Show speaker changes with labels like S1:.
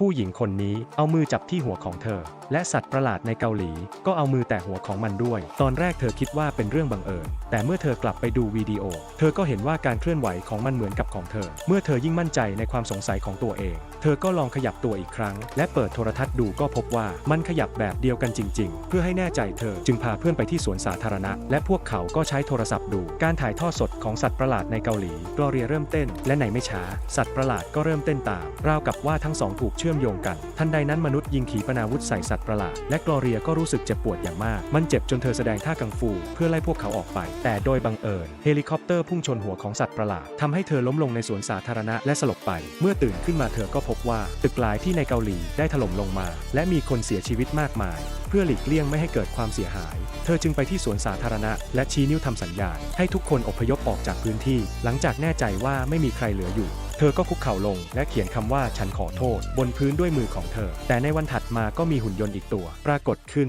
S1: ผู้หญิงคนนี้เอามือจับที่หัวของเธอ และสัตว์ประหลาดในเกาหลี ก็เอามือแตะหัวของมันด้วย ตอนแรกเธอคิดว่าเป็นเรื่องบังเอิญ แต่เมื่อเธอกลับไปดูวิดีโอ เธอก็เห็นว่าการเคลื่อนไหวของมันเหมือนกับของเธอ เมื่อเธอยิ่งมั่นใจในความสงสัยของตัวเอง เธอก็ลองขยับตัวอีกครั้ง และเปิดโทรทัศน์ดูก็พบว่ามันขยับแบบเดียวกันจริง ๆ เพื่อให้แน่ใจเธอจึงพาเพื่อนไปที่สวนสาธารณะ และพวกเขาก็ใช้โทรศัพท์ดู การถ่ายทอดสดของสัตว์ประหลาดในเกาหลีกลอเรียเริ่มเต้น และในไม่ช้า สัตว์ประหลาดก็เริ่มเต้นตามราวกับว่าทั้งสองถูกเชื่อมโยงกัน ทันใดนั้นมนุษย์ยิงขีปนาวุธใส่สัตว์ประหลาด และกลอเรียก็รู้สึกเจ็บปวดอย่างมาก มันเจ็บจนเธอแสดงท่ากังฟู เพื่อไล่พวกเขาออกไป แต่โดยบังเอิญเฮลิคอปเตอร์พุ่งชนหัวของสัตว์ประหลาดทำให้เธอล้มลงในสวนสาธารณะและสลบไป เมื่อตื่นขึ้นมาเธอก็พบว่า ตึกหลายที่ในเกาหลีได้ถล่มลงมา และมีคนเสียชีวิตมากมาย เพื่อหลีกเลี่ยงไม่ให้เกิดความเสียหาย เธอจึงไปที่สวนสาธารณะ และชี้นิ้วทำสัญญาณ ให้ทุกคนอพยพออกจากพื้นที่ หลังจากแน่ใจว่าไม่มีใครเหลืออยู่ เธอก็คุกเข่าลงและเขียนคำว่าฉันขอโทษ บนพื้นด้วยมือของเธอ แต่ในวันถัดมาก็มีหุ่นยนต์อีกตัว ปรากฏขึ้น